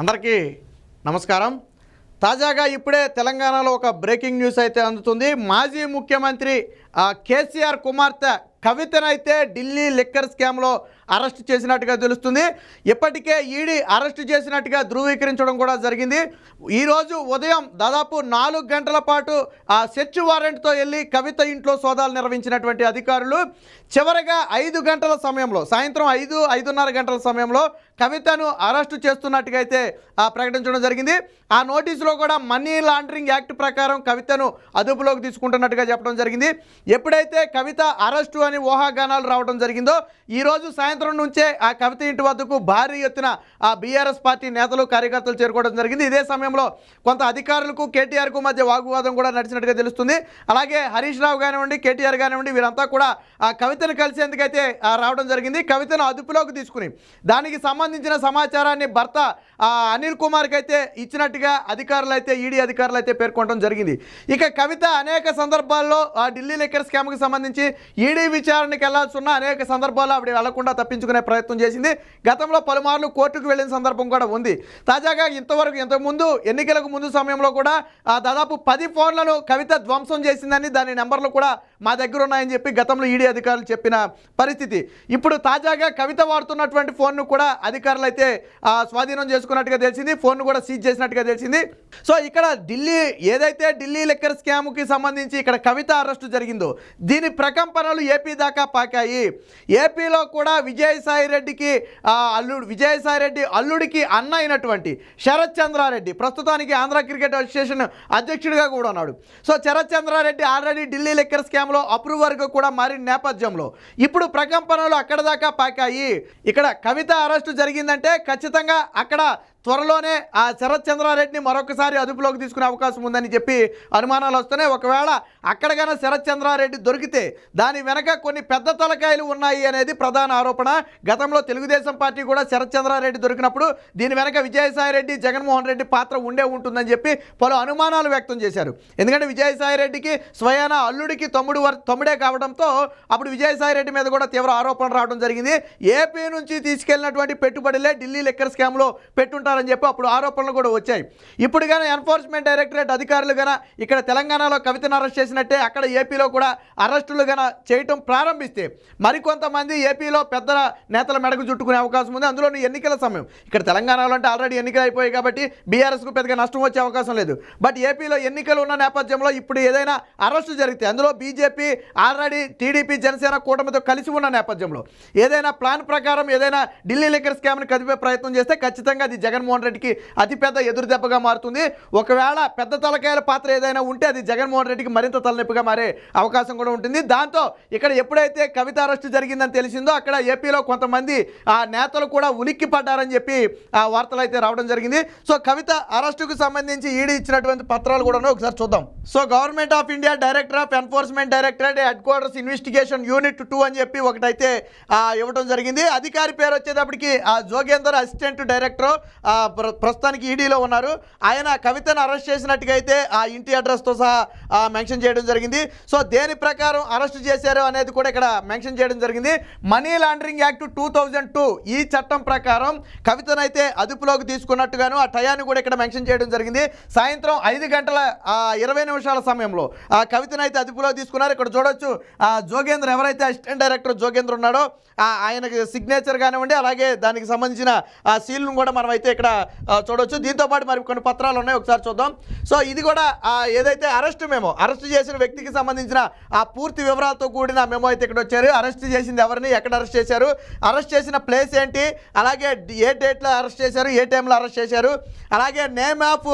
అందరికీ నమస్కారం. తాజాగా ఇప్పుడే తెలంగాణలో ఒక బ్రేకింగ్ న్యూస్ అయితే అందుతుంది. మాజీ ముఖ్యమంత్రి కేసీఆర్ కుమార్తె కవితనైతే ఢిల్లీ లిక్కర్ స్కామ్లో అరెస్ట్ చేసినట్టుగా తెలుస్తుంది. ఇప్పటికే ఈడీ అరెస్ట్ చేసినట్టుగా ధృవీకరించడం కూడా జరిగింది. ఈరోజు ఉదయం దాదాపు నాలుగు గంటల పాటు ఆ సెర్చ్ వారెంట్తో వెళ్ళి కవిత ఇంట్లో సోదాలు నిర్వహించినటువంటి అధికారులు చివరగా ఐదు గంటల సమయంలో సాయంత్రం ఐదు ఐదున్నర గంటల సమయంలో కవితను అరెస్టు చేస్తున్నట్టుగా అయితే ఆ, ప్రకటించడం జరిగింది. ఆ నోటీసులో కూడా మనీ లాండరింగ్ యాక్ట్ ప్రకారం కవితను అదుపులోకి తీసుకుంటున్నట్టుగా చెప్పడం జరిగింది. ఎప్పుడైతే కవిత అరెస్టు అని ఊహాగానాలు రావడం జరిగిందో ఈ రోజు సాయంత్రం నుంచే ఆ కవిత ఇంటి వద్దకు భారీ ఎత్తున ఆ బీఆర్ఎస్ పార్టీ నేతలు కార్యకర్తలు చేరుకోవడం జరిగింది. ఇదే సమయంలో కొంత అధికారులకు కేటీఆర్కు మధ్య వాగ్వాదం కూడా నడిచినట్టుగా తెలుస్తుంది. అలాగే హరీష్ రావు కానివ్వండి కేటీఆర్ కానివ్వండి వీరంతా కూడా ఆ కవితను కలిసేందుకైతే రావడం జరిగింది. కవితను అదుపులోకి తీసుకుని దానికి సంబంధించిన సమాచారాన్ని భర్త అనిల్ కుమార్కి అయితే ఇచ్చినట్టుగా అధికారులు అయితే ఈడీ అధికారులు అయితే పేర్కొనడం జరిగింది. ఇక కవిత అనేక సందర్భాల్లో ఆ ఢిల్లీ లెక్కర్ స్కామ్కి సంబంధించి ఈడీ విచారణకి వెళ్ళాల్సిన అనేక సందర్భాల్లో ఆవిడ వెళ్ళకుండా తప్పించుకునే ప్రయత్నం చేసింది. గతంలో పలుమార్లు కోర్టుకు వెళ్ళిన సందర్భం కూడా ఉంది. తాజాగా ఇంతవరకు ఇంతకుముందు ఎన్నికలకు ముందు సమయంలో కూడా ఆ, దాదాపు పది ఫోన్లను కవిత ధ్వంసం చేసిందని దాని నెంబర్లు కూడా మా దగ్గర ఉన్నాయని చెప్పి గతంలో ఈడీ అధికారులు చెప్పిన పరిస్థితి. ఇప్పుడు తాజాగా కవిత వాడుతున్నటువంటి ఫోన్ను కూడా అధికారులు అయితే స్వాధీనం చేసుకున్నట్టుగా తెలిసింది ఫోన్ను కూడా సీజ్ చేసినట్టుగా తెలిసింది. సో ఇక్కడ ఢిల్లీ ఏదైతే ఢిల్లీ లెక్కర్ స్కామ్కి సంబంధించి ఇక్కడ కవిత అరెస్టు జరిగిందో దీని ప్రకంపనలు ఏపీ దాకా పాకాయి. ఏపీలో కూడా విజయసాయి రెడ్డికి అల్లుడు విజయసాయి రెడ్డి అల్లుడికి అన్న అయినటువంటి శరత్ చంద్రారెడ్డి ప్రస్తుతానికి ఆంధ్ర క్రికెట్ అసోసియేషన్ అధ్యక్షుడిగా కూడా ఉన్నాడు. So Sarath Chandrareddy already Delhi liquor స్కామ్లో అప్రూవర్గా కూడా మారిన నేపథ్యంలో ఇప్పుడు ప్రకంపనలు అక్కడ దాకా పాకాయి. ఇక్కడ కవిత అరెస్టు జరిగిందంటే ఖచ్చితంగా అక్కడ త్వరలోనే ఆ శరత్ చంద్రారెడ్డిని మరొకసారి అదుపులోకి తీసుకునే అవకాశం ఉందని చెప్పి అనుమానాలు వస్తున్నాయి. ఒకవేళ అక్కడ శరత్ చంద్రారెడ్డి దొరికితే దాని వెనక కొన్ని పెద్ద తలకాయలు ఉన్నాయి అనేది ప్రధాన ఆరోపణ. గతంలో తెలుగుదేశం పార్టీ కూడా శరత్ చంద్రారెడ్డి దొరికినప్పుడు దీని వెనక విజయసాయి రెడ్డి జగన్మోహన్ రెడ్డి పాత్ర ఉండే ఉంటుందని చెప్పి పలు అనుమానాలు వ్యక్తం చేశారు. ఎందుకంటే విజయసాయి రెడ్డికి స్వయాన అల్లుడికి తమ్ముడు తమ్ముడే కావడంతో అప్పుడు విజయసాయి రెడ్డి మీద కూడా తీవ్ర ఆరోపణలు రావడం జరిగింది. ఏపీ నుంచి తీసుకెళ్ళినటువంటి పెట్టుబడులే ఢిల్లీ లెక్కర్ స్కామ్లో పెట్టుంటారని చెప్పి అప్పుడు ఆరోపణలు కూడా వచ్చాయి. ఇప్పుడు కానీ ఎన్ఫోర్స్మెంట్ డైరెక్టరేట్ అధికారులు కానీ ఇక్కడ తెలంగాణలో కవితను అరెస్ట్ చేసినట్టే అక్కడ ఏపీలో కూడా అరెస్టులు కానీ చేయటం ప్రారంభిస్తే మరికొంతమంది ఏపీలో పెద్ద నేతల మెడకు చుట్టుకునే అవకాశం ఉంది. అందులోని ఎన్నికల సమయం. ఇక్కడ తెలంగాణలో అంటే ఆల్రెడీ ఎన్నికలు అయిపోయాయి కాబట్టి బీఆర్ఎస్కు పెద్దగా నష్టం వచ్చే అవకాశం లేదు. బట్ ఏపీలో ఎన్నికలు ఉన్న నేపథ్యంలో ఇప్పుడు ఏదైనా అరెస్టు జరిగితే అందులో బీజేపీ ఆల్రెడీ టీడీపీ జనసేన కూటమితో కలిసి ఉన్న నేపథ్యంలో ఏదైనా ప్లాన్ ప్రకారం ఏదైనా ఢిల్లీ లిక్కర్ స్కామ్ని కదిపే ప్రయత్నం చేస్తే ఖచ్చితంగా అది జగన్ జగన్మోహన్ రెడ్డికి అతిపెద్ద ఎదురుదెబ్బగా మారుతుంది. ఒకవేళ పెద్ద తలకాయల పాత్ర ఏదైనా ఉంటే అది జగన్మోహన్ రెడ్డికి మరింత తలనొప్పిగా మారే అవకాశం కూడా ఉంటుంది. దాంతో ఇక్కడ ఎప్పుడైతే కవిత అరెస్టు జరిగిందని తెలిసిందో అక్కడ ఏపీలో కొంతమంది ఆ నేతలు కూడా ఉలిక్కి పడ్డారని చెప్పి ఆ వార్తలు అయితే రావడం జరిగింది. సో కవిత అరెస్టుకు సంబంధించి ఈడీ ఇచ్చినటువంటి పత్రాలు కూడా ఒకసారి చూద్దాం. So government of India director of enforcement directorate headquarters investigation unit two అని చెప్పి ఒకటైతే ఇవ్వడం జరిగింది. అధికారి పేరు వచ్చేటప్పటికి ఆ జోగేందర్ అసిస్టెంట్ డైరెక్టర్ ప్రస్తుతానికి ఈడీలో ఉన్నారు. ఆయన కవితను అరెస్ట్ చేసినట్టుగా అయితే ఆ ఇంటి అడ్రస్తో సహా మెన్షన్ చేయడం జరిగింది. సో దేని ప్రకారం అరెస్ట్ చేశారు అనేది కూడా ఇక్కడ మెన్షన్ చేయడం జరిగింది. Money laundering act two thousand two ఈ చట్టం ప్రకారం కవితనైతే అదుపులోకి తీసుకున్నట్టుగాను ఆ టయాన్ని కూడా ఇక్కడ మెన్షన్ చేయడం జరిగింది. సాయంత్రం ఐదు గంటల ఇరవై నిమిషాల సమయంలో ఆ కవితనైతే అదుపులోకి తీసుకున్నారు. ఇక్కడ చూడొచ్చు ఆ జోగేంద్ర ఎవరైతే అసిస్టెంట్ డైరెక్టర్ జోగేంద్ర ఉన్నాడో ఆ ఆయనకి సిగ్నేచర్ కానివ్వండి అలాగే దానికి సంబంధించిన ఆ సీల్ను కూడా మనం అయితే ఇక్కడ చూడొచ్చు. దీంతో పాటు మరి కొన్ని పత్రాలు ఉన్నాయి. ఒకసారి చూద్దాం. సో ఇది కూడా ఏదైతే అరెస్ట్ మేము అరెస్ట్ చేసిన వ్యక్తికి సంబంధించిన ఆ పూర్తి వివరాలతో కూడిన మేము అయితే ఇక్కడ వచ్చారు. అరెస్ట్ చేసింది ఎవరిని ఎక్కడ అరెస్ట్ చేశారు అరెస్ట్ చేసిన ప్లేస్ ఏంటి అలాగే ఏ డేట్లో అరెస్ట్ చేశారు ఏ టైంలో అరెస్ట్ చేశారు అలాగే నేమ్ ఆఫ్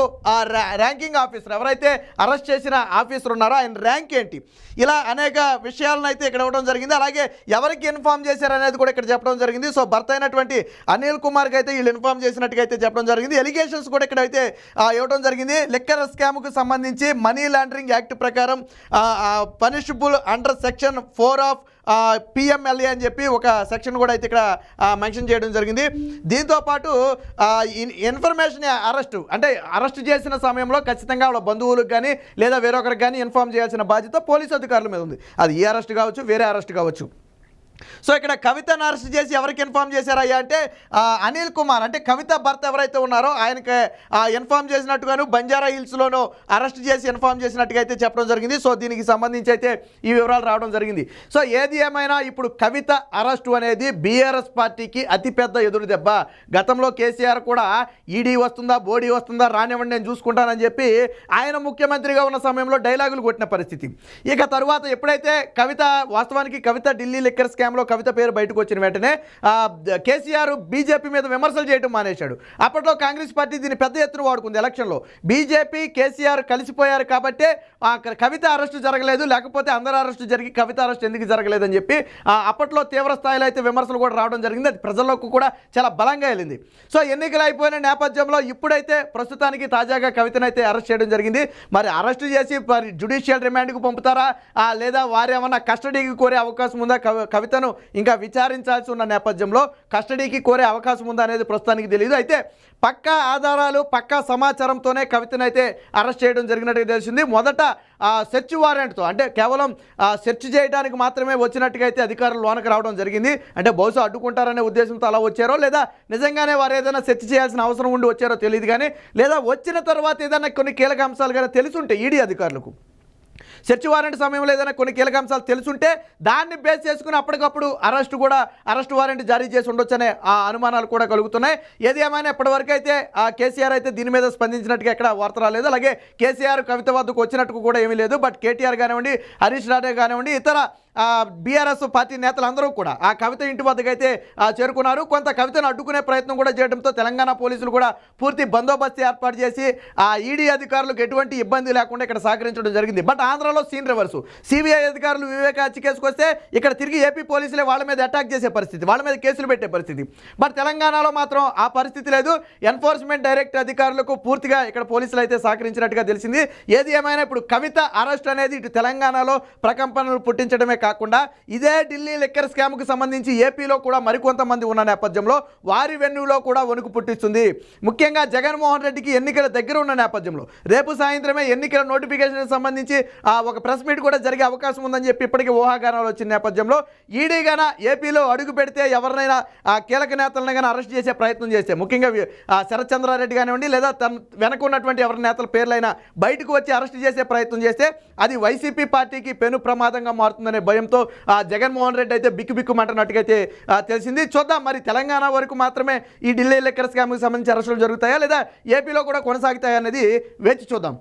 ర్యాంకింగ్ ఆఫీసర్ ఎవరైతే అరెస్ట్ చేసిన ఆఫీసర్ ఉన్నారో ఆయన ర్యాంక్ ఏంటి? ఇలా అనేక విషయాలను అయితే ఇక్కడ ఇవ్వడం జరిగింది. అలాగే ఎవరికి ఇన్ఫామ్ చేశారు అనేది కూడా ఇక్కడ చెప్పడం జరిగింది. సో భర్త అయినటువంటి అనిల్ కుమార్కి అయితే వీళ్ళు ఇన్ఫామ్ చేసినట్టుగా అయితే చెప్పడం జరిగింది. ఎలిగేషన్స్ కూడా ఇక్కడ అయితే ఇవ్వడం జరిగింది. లిక్కర్ స్కామ్కు సంబంధించి మనీ లాండరింగ్ యాక్ట్ ప్రకారం punishable under section four of PMLA అని చెప్పి ఒక సెక్షన్ కూడా అయితే ఇక్కడ మెన్షన్ చేయడం జరిగింది. దీంతో పాటు ఇన్ఫర్మేషన్ అరెస్ట్ అంటే అరెస్ట్ చేసిన సమయంలో ఖచ్చితంగా వాళ్ళ బంధువులకు కానీ లేదా వేరొకరికి కానీ ఇన్ఫామ్ చేయాల్సిన బాధ్యత పోలీసు అధికారుల మీద ఉంది. అది ఈ అరెస్ట్ కావచ్చు వేరే అరెస్ట్ కావచ్చు. సో ఇక్కడ కవితను అరెస్ట్ చేసి ఎవరికి ఇన్ఫామ్ చేశారయ్యా అంటే అనిల్ కుమార్. అంటే కవిత భర్త ఎవరైతే ఉన్నారో ఆయనకి ఇన్ఫామ్ చేసినట్టుగాను బంజారా హిల్స్లోనూ అరెస్ట్ చేసి ఇన్ఫామ్ చేసినట్టుగా అయితే చెప్పడం జరిగింది. సో దీనికి సంబంధించి అయితే ఈ వివరాలు రావడం జరిగింది. సో ఏది ఏమైనా ఇప్పుడు కవిత అరెస్టు అనేది బీఆర్ఎస్ పార్టీకి అతిపెద్ద ఎదురు దెబ్బ. గతంలో కేసీఆర్ కూడా ఈడీ వస్తుందా బోడీ వస్తుందా రానివ్వండి నేను చూసుకుంటానని చెప్పి ఆయన ముఖ్యమంత్రిగా ఉన్న సమయంలో డైలాగులు కొట్టిన పరిస్థితి. ఇక తరువాత ఎప్పుడైతే కవిత వాస్తవానికి కవిత ఢిల్లీ లిక్కర్స్ స్కామ్లో కవిత పేరు బయటకు వచ్చిన వెంటనే కేసీఆర్ బీజేపీ మీద విమర్శలు చేయడం మానేశాడు. అప్పట్లో కాంగ్రెస్ పార్టీ దీన్ని పెద్ద ఎత్తున వాడుకుంది ఎలక్షన్లో. బీజేపీ కేసీఆర్ కలిసిపోయారు కాబట్టి కవిత అరెస్టు జరగలేదు లేకపోతే అందరి అరెస్టు జరిగి కవిత అరెస్టు ఎందుకు జరగలేదని చెప్పి అప్పట్లో తీవ్ర స్థాయిలో అయితే విమర్శలు కూడా రావడం జరిగింది. అది ప్రజల్లోకి కూడా చాలా బలంగా వెళ్ళింది. సో ఎన్నికలు అయిపోయిన నేపథ్యంలో ఇప్పుడైతే ప్రస్తుతానికి తాజాగా కవితను అయితే అరెస్ట్ చేయడం జరిగింది. మరి అరెస్టు చేసి మరి జుడిషియల్ రిమాండ్కు పంపుతారా? లేదా వారేమన్నా కస్టడీకి కోరే అవకాశం ఉందా? కవి- కవితను ఇంకా విచారించాల్సి ఉన్న నేపథ్యంలో కస్టడీకి కోరే అవకాశం ఉందా అనేది ప్రస్తుతానికి తెలియదు అయితే పక్కా ఆధారాలు పక్కా సమాచారంతోనే కవితను అయితే అరెస్ట్ చేయడం జరిగినట్టుగా తెలిసింది. మొదట సెర్చ్ వారెంట్తో అంటే కేవలం ఆ, సెర్చ్ చేయడానికి మాత్రమే వచ్చినట్టుగా అయితే అధికారులు లోనకి రావడం జరిగింది. అంటే బహుశా అడ్డుకుంటారనే ఉద్దేశంతో అలా వచ్చారో లేదా నిజంగానే వారు ఏదైనా సెర్చ్ చేయాల్సిన అవసరం ఉండి వచ్చారో తెలియదు కానీ లేదా వచ్చిన తర్వాత ఏదైనా కొన్ని కీలక అంశాలు కానీ తెలుసుంటే ఈడీ అధికారులకు. సెర్చ్ వారెంట్ సమయంలో ఏదైనా కొన్ని కీలక అంశాలు తెలుసుంటే దాన్ని బేస్ చేసుకుని అప్పటికప్పుడు అరెస్ట్ కూడా అరెస్ట్ వారెంట్ జారీ చేసి ఉండొచ్చనే ఆ అనుమానాలు కూడా కలుగుతున్నాయి. ఏది ఏమైనా ఇప్పటివరకు అయితే ఆ కేసీఆర్ అయితే దీని మీద స్పందించినట్టుగా ఎక్కడ వార్త రాలేదు. అలాగే కేసీఆర్ కవిత వద్దకు వచ్చినట్టు కూడా ఏమీ లేదు. బట్ కేటీఆర్ కానివ్వండి హరీష్ రాడే కానివ్వండి ఇతర బీఆర్ఎస్ పార్టీ నేతలందరూ కూడా ఆ కవిత ఇంటి వద్దకు అయితే ఆ, చేరుకున్నారు. కొంత కవితను అడ్డుకునే ప్రయత్నం కూడా చేయడంతో తెలంగాణ పోలీసులు కూడా పూర్తి బందోబస్తు ఏర్పాటు చేసి ఆ ఈడీ అధికారులకు ఎటువంటి ఇబ్బంది లేకుండా ఇక్కడ సహకరించడం జరిగింది. బట్ ఆంధ్రాలో సీన్ రివర్సు. సిబిఐ అధికారులు వివేక హత్య ఇక్కడ తిరిగి ఏపీ పోలీసులే వాళ్ళ మీద అటాక్ చేసే పరిస్థితి వాళ్ళ మీద కేసులు పెట్టే పరిస్థితి. బట్ తెలంగాణలో మాత్రం ఆ పరిస్థితి లేదు. ఎన్ఫోర్స్మెంట్ డైరెక్ట్ అధికారులకు పూర్తిగా ఇక్కడ పోలీసులు అయితే సహకరించినట్టుగా తెలిసింది. ఏది ఏమైనా ఇప్పుడు కవిత అరెస్ట్ అనేది ఇటు తెలంగాణలో ప్రకంపనలు పుట్టించడమే కాకుండా ఇదే ఢిల్లీ లిక్కర్ స్కామ్కు సంబంధించి ఏపీలో కూడా మరికొంతమంది ఉన్న నేపథ్యంలో వారి వెన్యూలో కూడా వణుకు పుట్టిస్తుంది. ముఖ్యంగా జగన్మోహన్ రెడ్డికి ఎన్నికల దగ్గర ఉన్న నేపథ్యంలో రేపు సాయంత్రమే ఎన్నికల నోటిఫికేషన్ సంబంధించి ఒక ప్రెస్ మీట్ కూడా జరిగే అవకాశం ఉందని చెప్పి ఇప్పటికీ ఊహాగానాలు వచ్చిన నేపథ్యంలో ఈడీగాన ఏపీలో అడుగు పెడితే ఎవరినైనా ఆ కీలక నేతలను కానీ అరెస్ట్ చేసే ప్రయత్నం చేస్తే ముఖ్యంగా శరత్చంద్రారెడ్డి శరత్ చంద్రారెడ్డి కానివ్వండి లేదా తన వెనక ఉన్నటువంటి ఎవరి నేతల పేర్లైనా బయటకు వచ్చి అరెస్ట్ చేసే ప్రయత్నం చేస్తే అది వైసీపీ పార్టీకి పెను ప్రమాదంగా మారుతుందనే భయంతో జగన్మోహన్ రెడ్డి అయితే బిక్కు బిక్కుమంటున్నట్టుగా అయితే తెలిసింది. చూద్దాం మరి తెలంగాణ వరకు మాత్రమే ఈ ఢిల్లీ లెక్కర్ స్కామ్కి సంబంధించి అరెస్టులు జరుగుతాయా లేదా ఏపీలో కూడా కొనసాగుతాయా అనేది వేచి చూద్దాం.